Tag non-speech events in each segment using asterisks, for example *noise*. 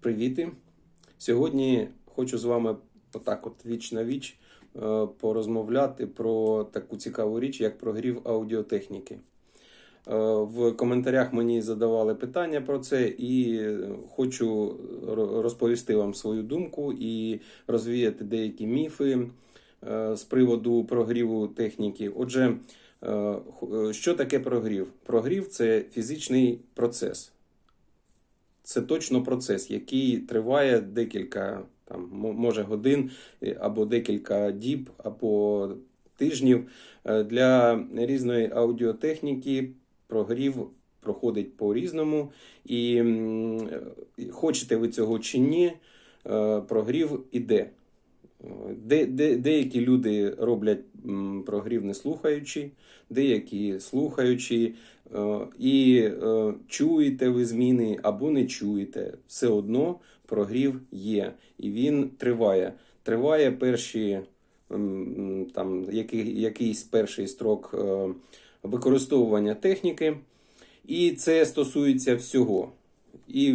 Привіти! Сьогодні хочу з вами отак от віч на віч е, порозмовляти про таку цікаву річ, як прогрів аудіотехніки. Е, В коментарях мені задавали питання про це, і хочу розповісти вам свою думку і розвіяти деякі міфи е, з приводу прогріву техніки. Отже, що таке прогрів? Прогрів це фізичний процес. Це точно процес, який триває декілька там, мо- може годин е, або декілька діб, або тижнів. Е, Для різної аудіотехніки прогрів проходить по-різному. І е, хочете ви цього чи ні, прогрів іде. Де, де, деякі люди роблять прогрів не слухаючи, деякі слухаючи, е, і е, чуєте ви зміни або не чуєте. Все одно прогрів є, і він триває. Триває перші там, який, якийсь перший строк е, використовування техніки, і це стосується всього і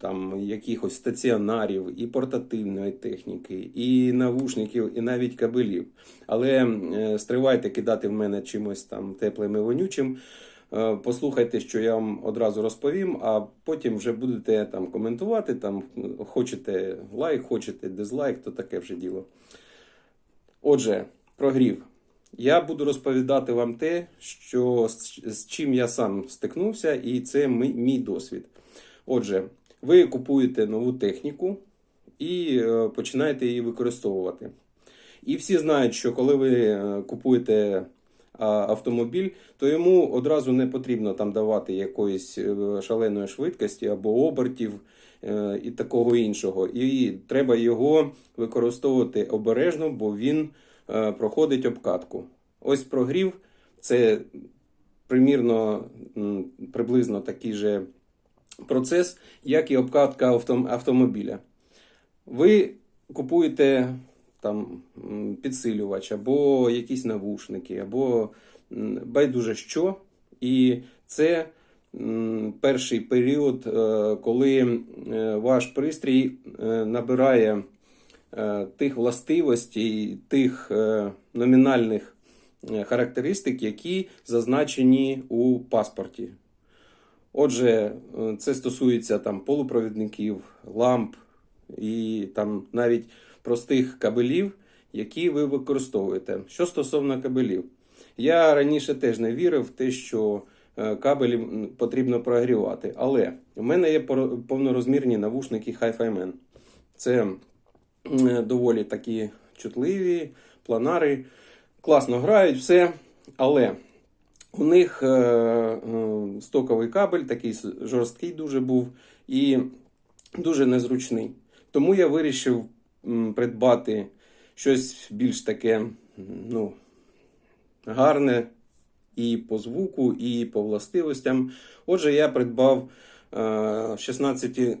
там якихось стаціонарів, і портативної техніки, і навушників, і навіть кабелів. Але е, стривайте кидати в мене чимось там теплим і вонючим. Е, Послухайте, що я вам одразу розповім, а потім вже будете там коментувати. Там хочете лайк, хочете дизлайк, то таке вже діло. Отже, прогрів. Я буду розповідати вам те, що з, чим я сам стикнувся, і це мій, досвід. Отже, ви купуєте нову техніку і е, починаєте її використовувати. І всі знають, що коли ви е, купуєте автомобіль, то йому одразу не потрібно там давати якоїсь е, шаленої швидкості або обертів і такого іншого. І треба його використовувати обережно, бо він проходить обкатку. Ось прогрів це примірно приблизно такий же процес, як і обкатка авто- автомобіля. Ви купуєте там підсилювач, або якісь навушники, або байдуже що. І це перший період, е, коли е, ваш пристрій е, набирає е, тих властивостей, тих е, номінальних е, характеристик, які зазначені у паспорті. Отже, е, це стосується там полупровідників, ламп і там навіть простих кабелів, які ви використовуєте. Що стосовно кабелів, я раніше теж не вірив в те, що е, кабелі потрібно прогрівати. Але в мене є повнорозмірні навушники Hi-Fi Man. Це е, доволі такі чутливі, планари, класно грають, все. Але у них е, е, стоковий кабель, такий жорсткий дуже був і дуже незручний. Тому я вирішив придбати щось більш таке ну, гарне і по звуку, і по властивостям. Отже, я придбав е, 16,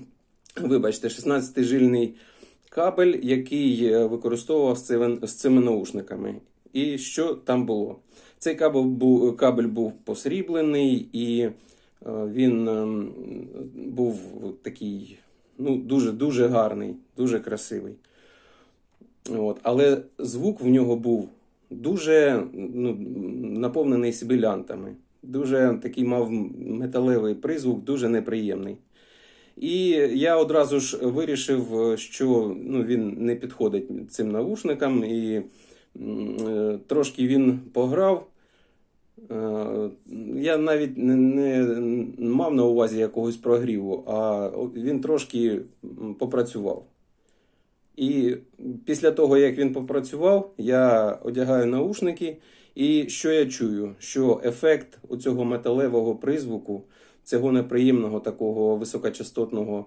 *clears throat* вибачте, 16-жильний кабель, який е, використовував з цими, наушниками. І що там було? Цей кабель був, кабель був посріблений, і е, він ем, був такий ну, дуже, дуже гарний, дуже красивий. От. Але звук в нього був дуже ну, наповнений сибілянтами. Дуже такий мав металевий призвук, дуже неприємний. І я одразу ж вирішив, що ну, він не підходить цим навушникам, і е, трошки він пограв. Е, Я навіть не, не мав на увазі якогось прогріву, а він трошки попрацював. І після того, як він попрацював, я одягаю наушники, і що я чую? Що ефект оцього металевого призвуку, цього неприємного такого високочастотного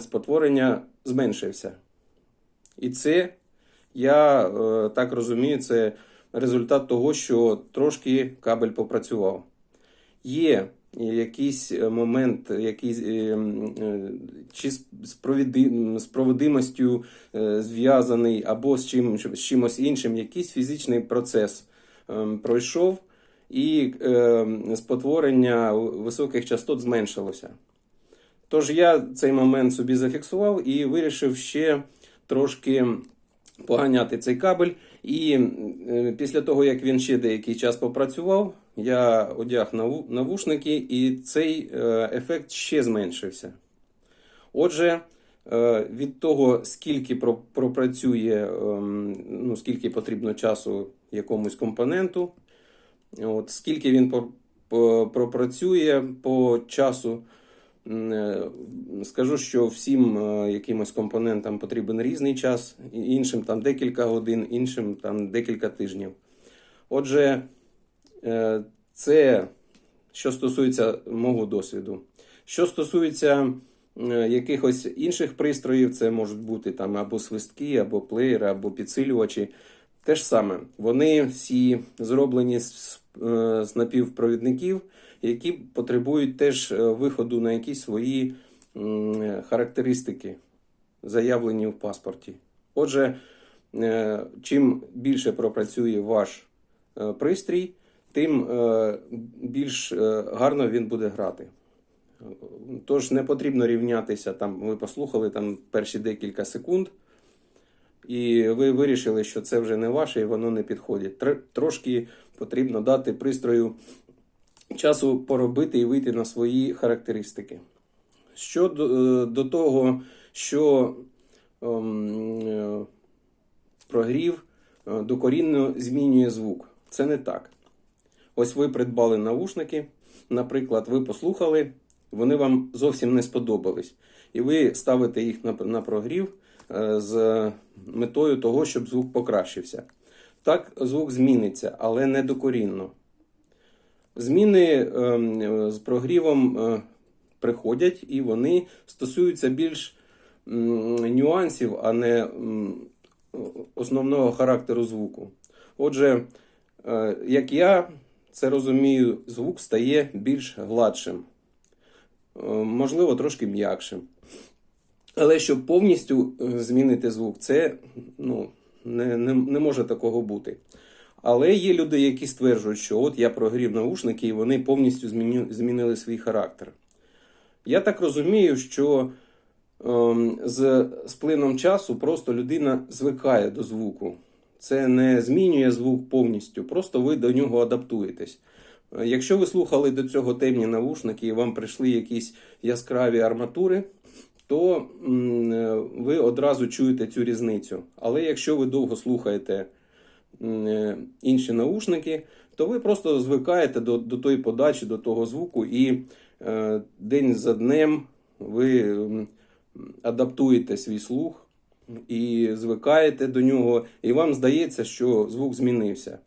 спотворення зменшився. І це, я е, так розумію, це результат того, що трошки кабель попрацював. Є якийсь момент, якийсь, е, е, чи з, проводимостю зв'язаний, або з, чим, з чимось іншим, якийсь фізичний процес пройшов, і е, спотворення високих частот зменшилося. Тож я цей момент собі зафіксував і вирішив ще трошки поганяти цей кабель. І е, після того, як він ще деякий час попрацював, я одяг навушники, і цей е, ефект ще зменшився. Отже, е, від того, скільки пропрацює, ем, ну, скільки потрібно часу якомусь компоненту, от, скільки він пропрацює по часу, е, скажу, що всім е, якимось компонентам потрібен різний час, іншим там декілька годин, іншим там декілька тижнів. Отже, е, це що стосується мого досвіду. Що стосується якихось інших пристроїв, це можуть бути там або свистки, або плеєри, або підсилювачі. Те ж саме, вони всі зроблені з, е, з напівпровідників, які потребують теж е, виходу на якісь свої е, характеристики, заявлені в паспорті. Отже, е, чим більше пропрацює ваш е, пристрій, тим е, більш е, гарно він буде грати. Тож не потрібно рівнятися там. Ви послухали там перші декілька секунд, і ви вирішили, що це вже не ваше і воно не підходить. Тр- Трошки потрібно дати пристрою часу поробити і вийти на свої характеристики. Щодо е, до того, що ем, е, прогрів е, докорінно змінює звук. Це не так. Ось ви придбали навушники, наприклад, ви послухали, вони вам зовсім не сподобались. І ви ставите їх на, на прогрів з метою того, щоб звук покращився. Так, звук зміниться, але не докорінно. Зміни ем, е, з прогрівом е, приходять і вони стосуються більш нюансів, а не основного характеру звуку. Отже, е, як я це розумію, звук стає більш гладшим, Е, можливо, трошки м'якшим. Але щоб повністю е, змінити звук, це ну, не, не, не може такого бути. Але є люди, які стверджують, що от я прогрів наушники, і вони повністю змінили свій характер. Я так розумію, що ем, з, з плином часу просто людина звикає до звуку. Це не змінює звук повністю, просто ви до нього адаптуєтесь. Е, Якщо ви слухали до цього темні навушники і вам прийшли якісь яскраві арматури, то е, ви одразу чуєте цю різницю. Але якщо ви довго слухаєте е, інші наушники, то ви просто звикаєте до, до тої подачі, до того звуку, і е, день за днем ви адаптуєте свій слух і звикаєте до нього, і вам здається, що звук змінився.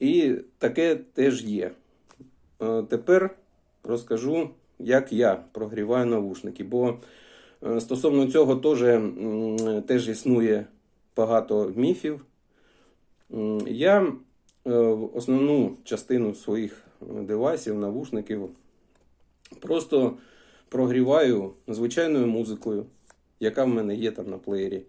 І таке теж є. Е, Тепер розкажу, як я прогріваю навушники. Бо е, стосовно цього теж, теж існує багато міфів. Я е, основну частину своїх девайсів, навушників просто прогріваю звичайною музикою, яка в мене є там на плеєрі.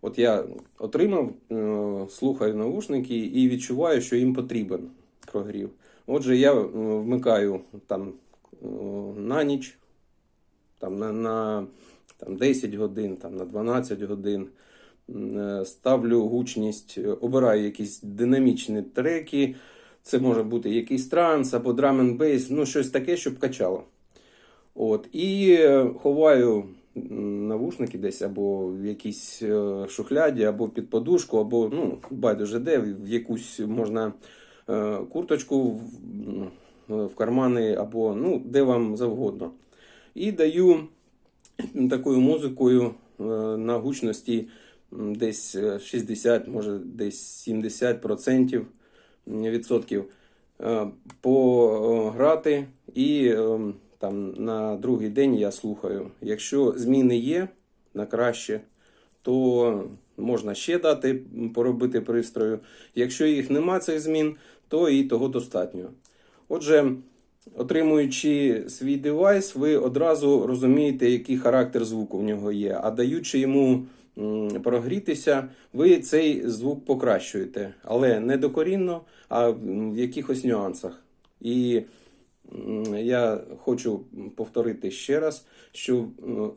От я отримав, е, слухаю навушники і відчуваю, що їм потрібен прогрів. Отже, я вмикаю там на ніч, там на, на там, 10 годин, там, на 12 годин. Е, Ставлю гучність, е, обираю якісь динамічні треки. Це може бути якийсь транс або драм бейс, ну щось таке, щоб качало. От, і е, ховаю навушники десь або в якійсь е, шухляді, або під подушку, або ну, байдуже де, в якусь можна е, курточку в, кармани, або ну, де вам завгодно. І даю такою музикою е, на гучності десь е, 60, може десь 70% відсотків е, пограти і е, там на другий день я слухаю. Якщо зміни є на краще, то можна ще дати поробити пристрою. Якщо їх нема цих змін, то і того достатньо. Отже, отримуючи свій девайс, ви одразу розумієте, який характер звуку в нього є. А даючи йому прогрітися, ви цей звук покращуєте, але не докорінно, а в якихось нюансах. І я хочу повторити ще раз, що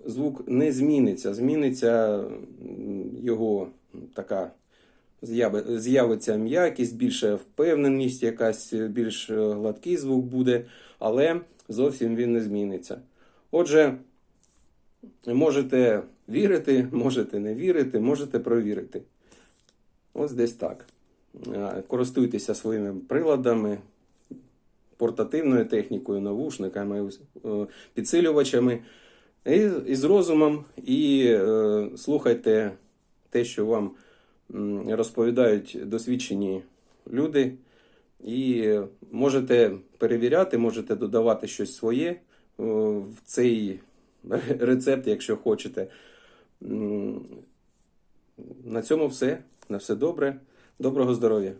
звук не зміниться. Зміниться його така з'явиться м'якість, більша впевненість, якась е, більш е, гладкий звук буде, але зовсім він не зміниться. Отже, можете вірити, можете не вірити, можете провірити. Ось десь так. Е, Користуйтеся своїми приладами, портативною технікою, навушниками, підсилювачами. І, з розумом, і е, слухайте те, що вам розповідають досвідчені люди. І можете перевіряти, можете додавати щось своє е, в цей *laughs* рецепт, якщо хочете. На цьому все. На все добре. Доброго здоров'я!